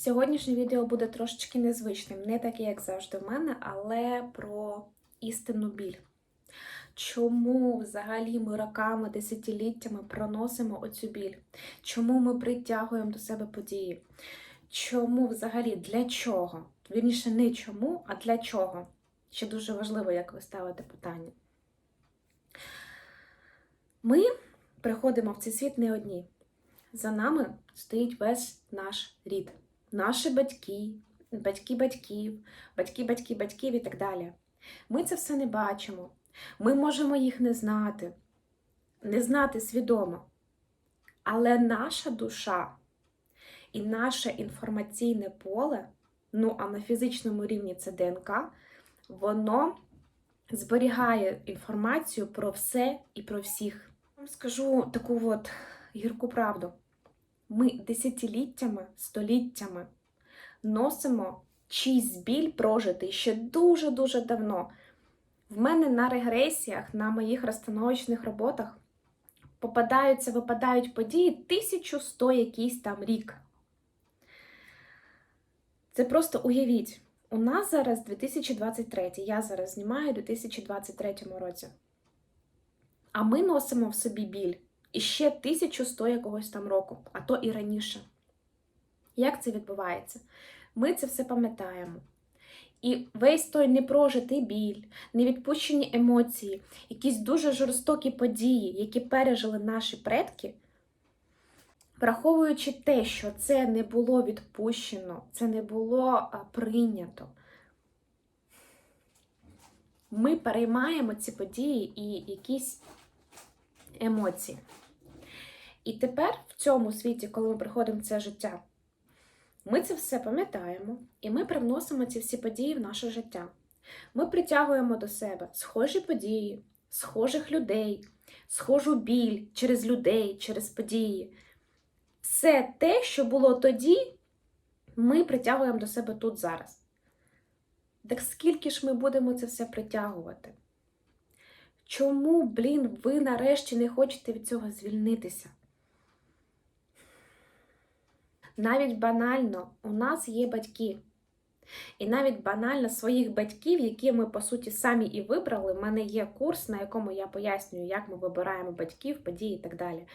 Сьогоднішнє відео буде трошечки незвичним, не таке, як завжди в мене, але про істинну біль. Чому взагалі ми роками, десятиліттями проносимо оцю біль? Чому ми притягуємо до себе події? Чому взагалі для чого? Вірніше, не чому, а для чого? Ще дуже важливо, як ви ставите питання. Ми приходимо в цей світ не одні. За нами стоїть весь наш рід, наші батьки, батьки батьків, батьки батьки батьків і так далі. Ми це все не бачимо. Ми можемо їх не знати, не знати свідомо. Але наша душа і наше інформаційне поле, ну а на фізичному рівні це ДНК, воно зберігає інформацію про все і про всіх. Скажу таку от гірку правду. Ми десятиліттями, століттями носимо чийсь біль прожитий ще дуже-дуже давно. В мене на регресіях, на моїх розстановочних роботах попадаються, випадають події 1100 якийсь там рік. Це просто уявіть, у нас зараз 2023, я зараз знімаю у 2023 році. А ми носимо в собі біль іще 1100 якогось там року, а то і раніше. Як це відбувається? Ми це все пам'ятаємо. І весь той непрожитий біль, невідпущені емоції, якісь дуже жорстокі події, які пережили наші предки, враховуючи те, що це не було відпущено, це не було прийнято, ми переймаємо ці події і якісь емоції. І тепер в цьому світі, коли ми приходимо в це життя, ми це все пам'ятаємо, і ми привносимо ці всі події в наше життя. Ми притягуємо до себе схожі події, схожих людей, схожу біль через людей, через події. Все те, що було тоді, ми притягуємо до себе тут зараз. Так скільки ж ми будемо це все притягувати? Чому, блін, ви нарешті не хочете від цього звільнитися? Навіть банально у нас є батьки. І навіть банально своїх батьків, які ми, по суті, самі і вибрали. У мене є курс, на якому я пояснюю, як ми вибираємо батьків, події і так далі.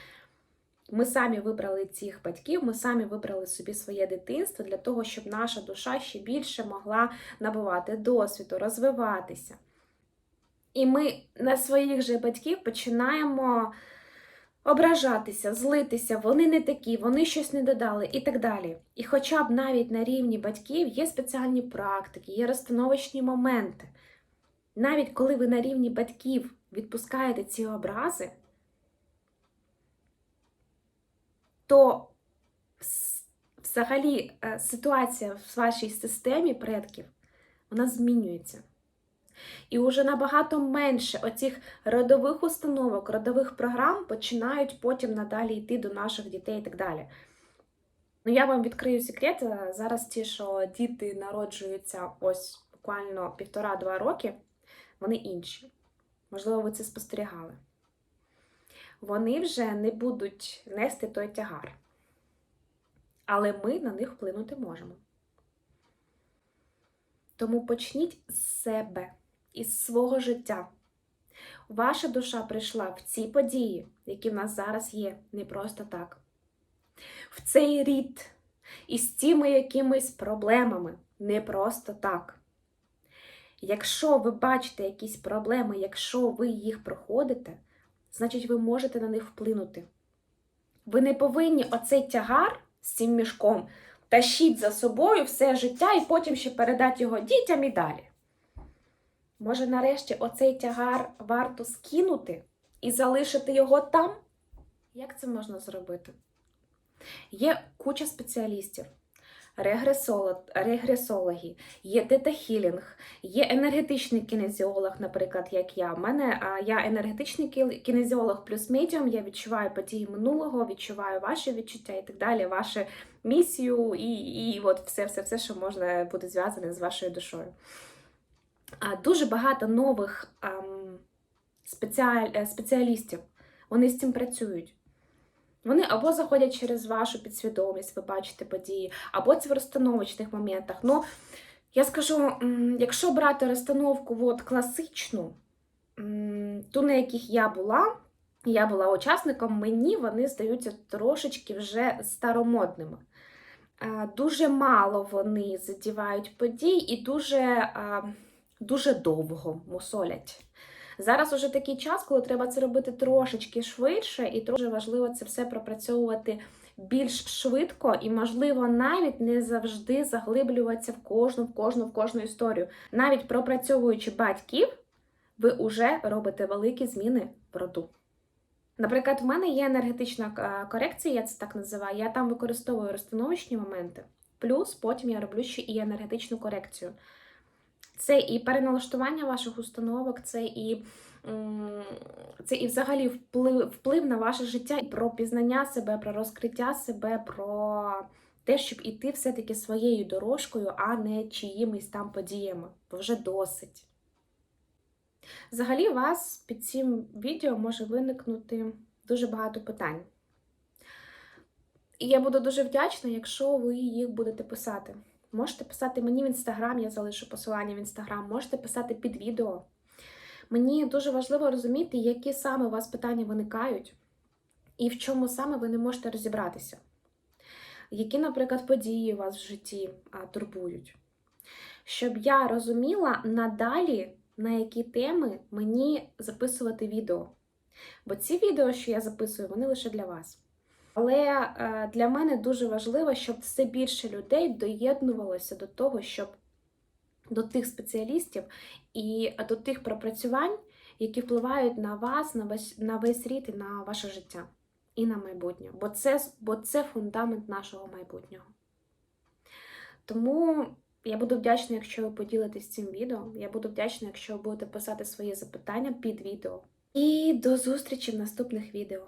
Ми самі вибрали цих батьків, ми самі вибрали собі своє дитинство для того, щоб наша душа ще більше могла набувати досвіду, розвиватися. І ми на своїх же батьків починаємо ображатися, злитися, вони не такі, вони щось не додали і так далі. І хоча б навіть на рівні батьків є спеціальні практики, є розстановочні моменти. Навіть коли ви на рівні батьків відпускаєте ці образи, то взагалі е, ситуація в вашій системі предків вона змінюється. І вже набагато менше оцих родових установок, родових програм починають потім надалі йти до наших дітей і так далі. Ну, я вам відкрию секрет. Зараз ті, що діти народжуються ось буквально півтора-два роки, вони інші. Можливо, ви це спостерігали. Вони вже не будуть нести той тягар. Але ми на них вплинути можемо. Тому почніть з себе із свого життя. Ваша душа прийшла в ці події, які в нас зараз є, не просто так. В цей рід із цими якимись проблемами, не просто так. Якщо ви бачите якісь проблеми, якщо ви їх проходите, значить ви можете на них вплинути. Ви не повинні оцей тягар з цим мішком тащити за собою все життя і потім ще передати його дітям і далі. Може, нарешті оцей тягар варто скинути і залишити його там? Як це можна зробити? Є куча спеціалістів, регресологи, є тета-хілінг, є енергетичний кінезіолог, наприклад, як я. У мене а, я енергетичний кінезіолог плюс медіум, я відчуваю події минулого, відчуваю ваші відчуття і так далі, вашу місію і і от все-все-все, що можна бути зв'язане з вашою душою дуже багато нових е, спеціалістів. Вони з цим працюють. Вони або заходять через вашу підсвідомість, ви бачите події, або це в розстановочних моментах. Ну, я скажу, якщо брати розстановку от, класичну, ту, на яких я була, я була учасником, мені вони здаються трошечки вже старомодними. Дуже мало вони задівають подій і дуже, дуже довго мусолять. Зараз уже такий час, коли треба це робити трошечки швидше, і дуже важливо це все пропрацьовувати більш швидко і, можливо, навіть не завжди заглиблюватися в кожну, в кожну, в кожну історію. Навіть пропрацьовуючи батьків, ви вже робите великі зміни в роду. Наприклад, в мене є енергетична е, корекція, я це так називаю. Я там використовую розстановочні моменти, плюс потім я роблю ще і енергетичну корекцію. Це і переналаштування ваших установок, це і, це і взагалі вплив, вплив на ваше життя, про пізнання себе, про розкриття себе, про те, щоб іти все-таки своєю дорожкою, а не чиїмись там подіями. Бо вже досить. Взагалі, у вас під цим відео може виникнути дуже багато питань. І я буду дуже вдячна, якщо ви їх будете писати. Можете писати мені в інстаграм, я залишу посилання в інстаграм, можете писати під відео. Мені дуже важливо розуміти, які саме у вас питання виникають, і в чому саме ви не можете розібратися. Які, наприклад, події у вас в житті турбують. Щоб я розуміла надалі, на які теми мені записувати відео. Бо ці відео, що я записую, вони лише для вас. Але е, для мене дуже важливо, щоб все більше людей доєднувалося до того, щоб до тих спеціалістів і до тих пропрацювань, які впливають на вас, на весь, на весь рід і на ваше життя і на майбутнє. Бо це, бо це фундамент нашого майбутнього. Тому я буду вдячна, якщо ви поділитесь цим відео. Я буду вдячна, якщо ви будете писати свої запитання під відео. І до зустрічі в наступних відео.